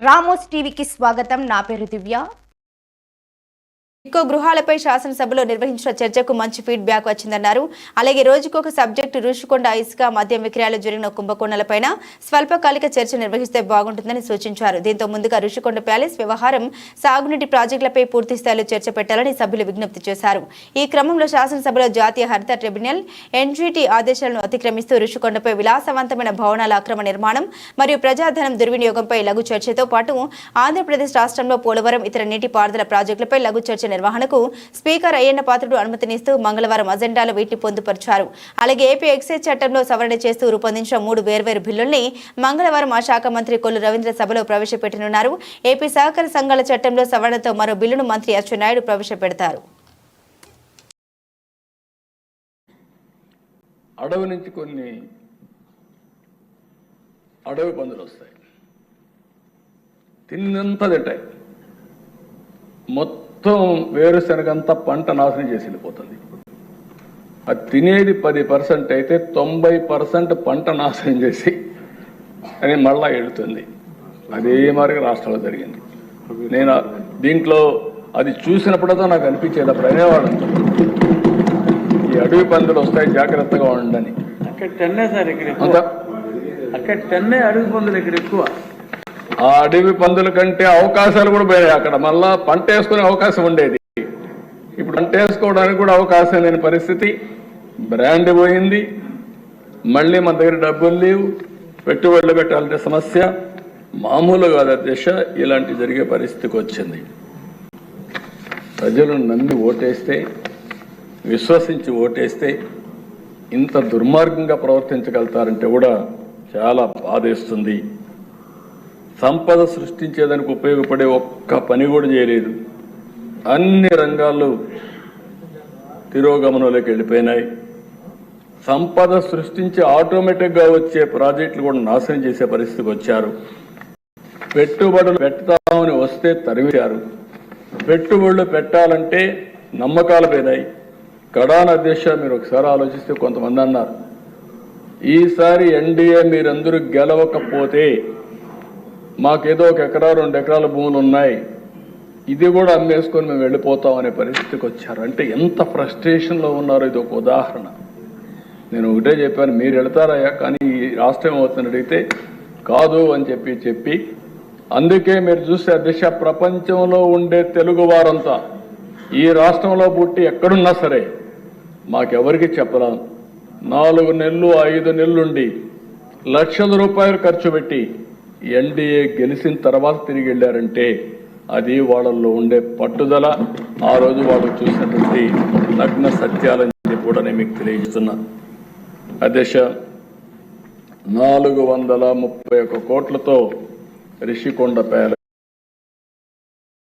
Ramos టీవీకి స్వాగతం. నా పేరు దివ్య. ఇకో గృహాలపై శాసనసభలో నిర్వహించిన చర్చకు మంచి ఫీడ్బ్యాక్ వచ్చిందన్నారు. అలాగే రోజుకొక సబ్జెక్టు రుషికొండ ఇసుక మద్యం విక్రయాలు జరిగిన కుంభకోణాలపైన స్వల్పకాలిక చర్చ నిర్వహిస్తే బాగుంటుందని సూచించారు. దీంతో ముందుగా రుషికొండ ప్యాలెస్ వ్యవహారం సాగునీటి ప్రాజెక్టులపై పూర్తి స్థాయిలో చర్చ పెట్టాలని సభ్యులు విజ్ఞప్తి చేశారు. ఈ క్రమంలో శాసనసభలో జాతీయ హరిత ట్రిబ్యునల్ ఎన్జీటీ ఆదేశాలను అతిక్రమిస్తూ రుషికొండపై విలాసవంతమైన భవనాల అక్రమ నిర్మాణం మరియు ప్రజాధనం దుర్వినియోగంపై లఘు చర్చతో పాటు ఆంధ్రప్రదేశ్ రాష్ట్రంలో పోలవరం ఇతర నీటిపారుదల ప్రాజెక్టులపై లఘు చర్చ నిర్వహణకు స్పీకర్ అయ్యన్న పాత్రుడు అనుమతినిస్తూ మంగళవారం అజెండాలో వీటిని పొందుపరిచారు. అలాగే ఏపీ ఎక్సైజ్ చట్టంలో సవరణ చేస్తూ రూపొందించిన మూడు వేర్వేరు బిల్లుల్ని మంగళవారం ఆ శాఖ మంత్రి కొల్లు రవీంద్ర సభలో ప్రవేశపెట్టనున్నారు. ఏపీ సహకార సంఘాల చట్టంలో సవరణతో మరో బిల్లును మంత్రి అచ్చెన్నాయుడు ప్రవేశపెడతారు. అడవి నుంచి కొన్ని అడవి పందులు వస్తాయి. తిన్నంత తింటాయి. మొత్తం వేరుశనగంతా పంట నాశనం చేసి వెళ్ళిపోతుంది. అది తినేది పది పర్సెంట్ అయితే తొంభై పర్సెంట్ పంట నాశనం చేసి అని మళ్ళా వెళుతుంది అదే మరి రాష్ట్రంలో జరిగింది. నేను దీంట్లో అది చూసినప్పుడతో నాకు అనిపించేది అప్పుడు అనేవాడు ఈ అడవి పందులు వస్తాయి జాగ్రత్తగా ఉండండి. అక్కడ టెన్నే సార్ ఇక్కడ అక్కడ టెన్నే అడుగు పొందులు ఇక్కడ ఎక్కువ. ఆ అడవి పందుల కంటే అవకాశాలు కూడా పోయాయి అక్కడ. మళ్ళా పంట వేసుకునే అవకాశం ఉండేది. ఇప్పుడు పంట వేసుకోవడానికి కూడా అవకాశం లేని పరిస్థితి. బ్రాండ్ పోయింది. మళ్ళీ మన దగ్గర డబ్బులు లేవు. పెట్టుబడులు పెట్టాలంటే సమస్య. మామూలు కాదు దశ. ఇలాంటి జరిగే పరిస్థితికి వచ్చింది. ప్రజలు నమ్మి ఓటేస్తే విశ్వసించి ఓటేస్తే ఇంత దుర్మార్గంగా ప్రవర్తించగలుగుతారంటే కూడా చాలా బాధేస్తుంది. సంపద సృష్టించేదానికి ఉపయోగపడే ఒక్క పని కూడా చేయలేదు. అన్ని రంగాల్లో తిరోగమనంలోకి వెళ్ళిపోయినాయి. సంపద సృష్టించి ఆటోమేటిక్గా వచ్చే ప్రాజెక్టులు కూడా నాశనం చేసే పరిస్థితికి వచ్చారు. పెట్టుబడులు పెడతామని వస్తే తరిమిచారు పెట్టుబడులు పెట్టాలంటే నమ్మకాలు పోయినాయి కడాన అధ్యక్ష మీరు ఒకసారి ఆలోచిస్తే కొంతమంది అన్నారు ఈసారి ఎన్డీఏ మీరందరూ గెలవకపోతే మాకేదో ఒక ఎకరా రెండు ఎకరాల భూములు ఉన్నాయి ఇది కూడా అమ్మేసుకొని మేము వెళ్ళిపోతాం అనే పరిస్థితికి వచ్చారు. అంటే ఎంత ఫ్రస్ట్రేషన్లో ఉన్నారో ఇది ఒక ఉదాహరణ. నేను ఒకటే చెప్పాను మీరు వెళతారయ్యా కానీ ఈ రాష్ట్రం అవుతుందని అడిగితే కాదు అని చెప్పి చెప్పి అందుకే మీరు చూస్తే దిశ ప్రపంచంలో ఉండే తెలుగు వారంతా ఈ రాష్ట్రంలో పుట్టి ఎక్కడున్నా సరే మాకెవరికి చెప్పరాం నాలుగు నెలలు ఐదు నెలలుండి లక్షల రూపాయలు ఖర్చు పెట్టి ఎన్డీఏ గెలిచిన తర్వాత తిరిగి వెళ్ళారంటే అది వాళ్ళల్లో ఉండే పట్టుదల ఆ రోజు వాళ్ళు చూసినటువంటి నగ్న సత్యాలని చెప్పి కూడా నేను మీకు తెలియజేస్తున్నా. అధ్యక్ష నాలుగు వందల ముప్పై ఒక్క కోట్లతో రిషికొండ ప్యాలెస్